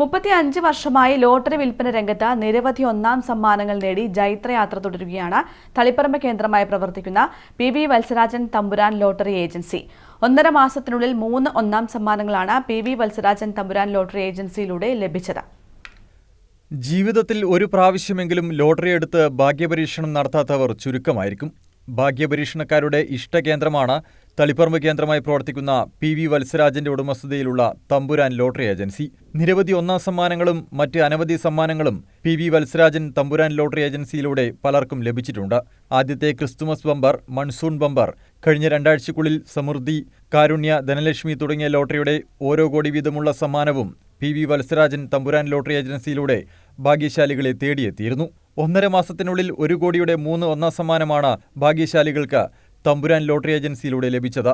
മുപ്പത്തി അഞ്ച് വർഷമായി ലോട്ടറി വിൽപ്പന രംഗത്ത് നിരവധി ഒന്നാം സമ്മാനങ്ങൾ നേടി ജൈത്രയാത്ര തുടരുകയാണ്. തളിപ്പറമ്പ് കേന്ദ്രമായി പ്രവർത്തിക്കുന്ന പി വി വത്സരാജൻ തമ്പുരാൻ ലോട്ടറി ഏജൻസി. ഒന്നര മാസത്തിനുള്ളിൽ മൂന്ന് ഒന്നാം സമ്മാനങ്ങളാണ് പി വി വത്സരാജൻ തമ്പുരാൻ ലോട്ടറി ഏജൻസിയിലൂടെ ലഭിച്ചത്. ജീവിതത്തിൽ ഒരു പ്രാവശ്യമെങ്കിലും ലോട്ടറി എടുത്ത് ഭാഗ്യപരീക്ഷണം നടത്താത്തവർ ചുരുക്കമായിരിക്കും. ഭാഗ്യപരീക്ഷണക്കാരുടെ ഇഷ്ടകേന്ദ്രമാണ് തളിപ്പറമ്പ് കേന്ദ്രമായി പ്രവർത്തിക്കുന്ന പി വി വത്സരാജന്റെ ഉടമസ്ഥതയിലുള്ള തമ്പുരാൻ ലോട്ടറി ഏജൻസി. നിരവധി ഒന്നാം സമ്മാനങ്ങളും മറ്റ് അനവധി സമ്മാനങ്ങളും പി വി വത്സരാജൻ തമ്പുരാൻ ലോട്ടറി ഏജൻസിയിലൂടെ പലർക്കും ലഭിച്ചിട്ടുണ്ട്. ആദ്യത്തെ ക്രിസ്തുമസ് ബമ്പർ മൺസൂൺ ബമ്പർ കഴിഞ്ഞ രണ്ടാഴ്ചക്കുള്ളിൽ സമൃദ്ധി കാരുണ്യ ധനലക്ഷ്മി തുടങ്ങിയ ലോട്ടറിയുടെ ഓരോ കോടി വീതമുള്ള സമ്മാനവും പി വി വത്സരാജൻ തമ്പുരാൻ ലോട്ടറി ഏജൻസിയിലൂടെ ഭാഗ്യശാലികളെ തേടിയെത്തിയിരുന്നു. ഒന്നര മാസത്തിനുള്ളിൽ ഒരു കോടിയുടെ മൂന്ന് ഒന്നാം സമ്മാനമാണ് ഭാഗ്യശാലികൾക്ക് തമ്പുരാൻ ലോട്ടറി ഏജൻസിയിലൂടെ ലഭിച്ചത്.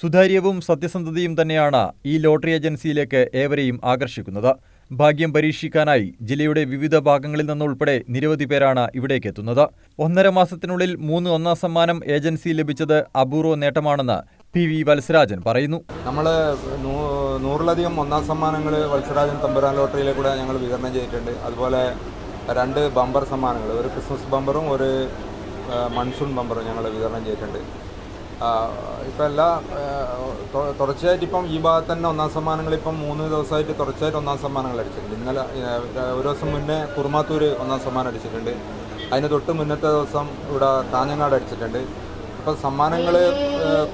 സുതാര്യവും സത്യസന്ധതയും തന്നെയാണ് ഈ ലോട്ടറി ഏജൻസിയിലേക്ക് ഏവരെയും ആകർഷിക്കുന്നത്. ഭാഗ്യം പരീക്ഷിക്കാനായി ജില്ലയുടെ വിവിധ ഭാഗങ്ങളിൽ നിന്നുൾപ്പെടെ നിരവധി പേരാണ് ഇവിടേക്ക് എത്തുന്നത്. ഒന്നര മാസത്തിനുള്ളിൽ മൂന്ന് ഒന്നാം സമ്മാനം ഏജൻസി ലഭിച്ചത് അപൂർവ നേട്ടമാണെന്ന് പി വി വത്സരാജൻ പറയുന്നു. നമ്മൾ നൂറിലധികം ഒന്നാം സമ്മാനങ്ങൾ വത്സരാജൻ തമ്പുരാൻ ലോട്ടറിയിലെ കൂടെ ഞങ്ങൾ വിതരണം ചെയ്തിട്ടുണ്ട്. അതുപോലെ രണ്ട് ബമ്പർ സമ്മാനങ്ങൾ ഒരു ക്രിസ്മസ് ബമ്പറും ഒരു മൺസൂൺ ബമ്പർ ഞങ്ങൾ വിതരണം ചെയ്തിട്ടുണ്ട്. ഇപ്പം എല്ലാ തുടർച്ചയായിട്ട് ഇപ്പം ഈ ഭാഗത്ത് തന്നെ ഒന്നാം സമ്മാനങ്ങൾ ഇപ്പം മൂന്ന് ദിവസമായിട്ട് തുടർച്ചയായിട്ട് ഒന്നാം സമ്മാനങ്ങൾ അടിച്ചിട്ടുണ്ട്. ഇന്നലെ ഒരു ദിവസം മുന്നേ കുറുമാത്തൂർ ഒന്നാം സമ്മാനം അടിച്ചിട്ടുണ്ട്. അതിന് തൊട്ട് മുന്നത്തെ ദിവസം ഇവിടെ കാഞ്ഞങ്ങാട് അടിച്ചിട്ടുണ്ട്. അപ്പോൾ സമ്മാനങ്ങൾ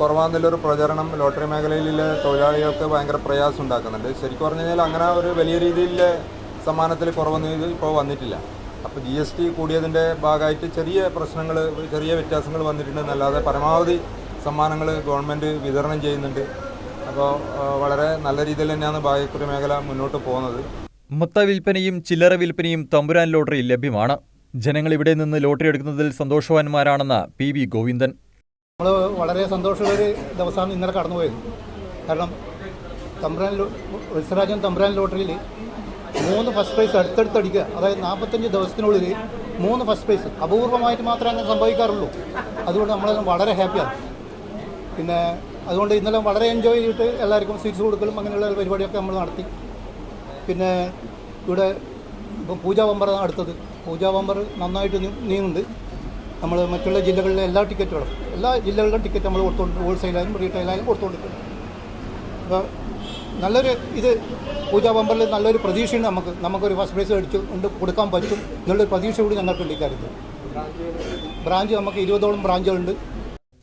കുറവാന്നുള്ളൊരു പ്രചരണം ലോട്ടറി മേഖലയിലെ തൊഴിലാളികൾക്ക് ഭയങ്കര പ്രയാസം ഉണ്ടാക്കുന്നുണ്ട്. ശരിക്കും പറഞ്ഞു കഴിഞ്ഞാൽ അങ്ങനെ ഒരു വലിയ രീതിയിലെ സമ്മാനത്തിൽ കുറവൊന്നും ഇപ്പോൾ വന്നിട്ടില്ല. അപ്പോൾ ജി എസ് ടി കൂടിയതിന്റെ ഭാഗമായിട്ട് ചെറിയ പ്രശ്നങ്ങൾ ചെറിയ വ്യത്യാസങ്ങൾ വന്നിട്ടുണ്ടെന്നല്ലാതെ പരമാവധി സമ്മാനങ്ങൾ ഗവൺമെന്റ് വിതരണം ചെയ്യുന്നുണ്ട്. അപ്പോൾ വളരെ നല്ല രീതിയിൽ തന്നെയാണ് ഭാഗ്യക്കുറി മേഖല മുന്നോട്ട് പോകുന്നത്. മൊത്ത വിൽപ്പനയും ചില്ലറ വിൽപ്പനയും തമ്പുരാൻ ലോട്ടറി ലഭ്യമാണ്. ജനങ്ങൾ ഇവിടെ നിന്ന് ലോട്ടറി എടുക്കുന്നതിൽ സന്തോഷവാന്മാരാണെന്ന് പി വി ഗോവിന്ദൻ. നമ്മൾ വളരെ സന്തോഷമുള്ള ഒരു ദിവസമാണ് ഇന്നലെ കടന്നുപോയത്. കാരണം തമ്പുരാൻ തമ്പുരാൻ തമ്പ്രാൻ ലോട്ടറിയിൽ മൂന്ന് ഫസ്റ്റ് പ്രൈസ് അടുത്തടുത്ത് അടിക്കുക അതായത് നാൽപ്പത്തഞ്ച് ദിവസത്തിനുള്ളിൽ മൂന്ന് ഫസ്റ്റ് പ്രൈസ് അപൂർവമായിട്ട് മാത്രമേ അങ്ങനെ സംഭവിക്കാറുള്ളൂ. അതുകൊണ്ട് നമ്മൾ വളരെ ഹാപ്പിയാണ് പിന്നെ അതുകൊണ്ട് ഇന്നലെ വളരെ എൻജോയ് ചെയ്തിട്ട് എല്ലാവർക്കും സ്വീറ്റ്സ് കൊടുക്കലും അങ്ങനെയുള്ള പരിപാടിയൊക്കെ നമ്മൾ നടത്തി. പിന്നെ ഇവിടെ ഇപ്പം പൂജാ ബമ്പറാണ് അടുത്തത്. പൂജാ ബമ്പർ നന്നായിട്ട് നീങ്ങുന്നുണ്ട്. നമ്മൾ മറ്റുള്ള ജില്ലകളിലെ എല്ലാ ടിക്കറ്റുകളും എല്ലാ ജില്ലകളിലും ടിക്കറ്റ് നമ്മൾ കൊടുത്തുകൊണ്ട് ഹോൾസെയിലായാലും റീറ്റെയിലായാലും കൊടുത്തുകൊണ്ടിരിക്കുന്നു അപ്പോൾ നല്ലൊരു ഇത് പൂജാ ബമ്പറിൽ നല്ലൊരു പ്രതീക്ഷയുണ്ട് നമുക്ക്. നമുക്കൊരു ഫസ്റ്റ് പ്രൈസ് അടിച്ചു കൊണ്ട് കൊടുക്കാൻ പറ്റും എന്നുള്ളൊരു പ്രതീക്ഷ കൂടി ഞങ്ങൾക്കുണ്ട് ഇക്കാര്യത്തിൽ ബ്രാഞ്ച് നമുക്ക് ഇരുപതോളം ബ്രാഞ്ചുകളുണ്ട്.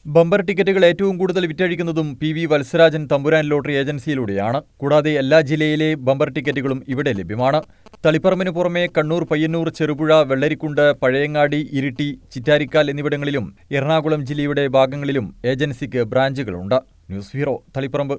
ബമ്പർ ടിക്കറ്റുകൾ ഏറ്റവും കൂടുതൽ വിറ്റഴിക്കുന്നതും പി വി വത്സരാജൻ തമ്പുരാൻ ലോട്ടറി ഏജൻസിയിലൂടെയാണ്. കൂടാതെ എല്ലാ ജില്ലയിലെ ബമ്പർ ടിക്കറ്റുകളും ഇവിടെ ലഭ്യമാണ്. തളിപ്പറമ്പിന് പുറമെ കണ്ണൂർ പയ്യന്നൂർ ചെറുപുഴ വെള്ളരിക്കുണ്ട് പഴയങ്ങാടി ഇരിട്ടി ചിറ്റാരിക്കാൽ എന്നിവിടങ്ങളിലും എറണാകുളം ജില്ലയുടെ ഭാഗങ്ങളിലും ഏജൻസിക്ക് ബ്രാഞ്ചുകളുണ്ട്. News bureau Taliparamba.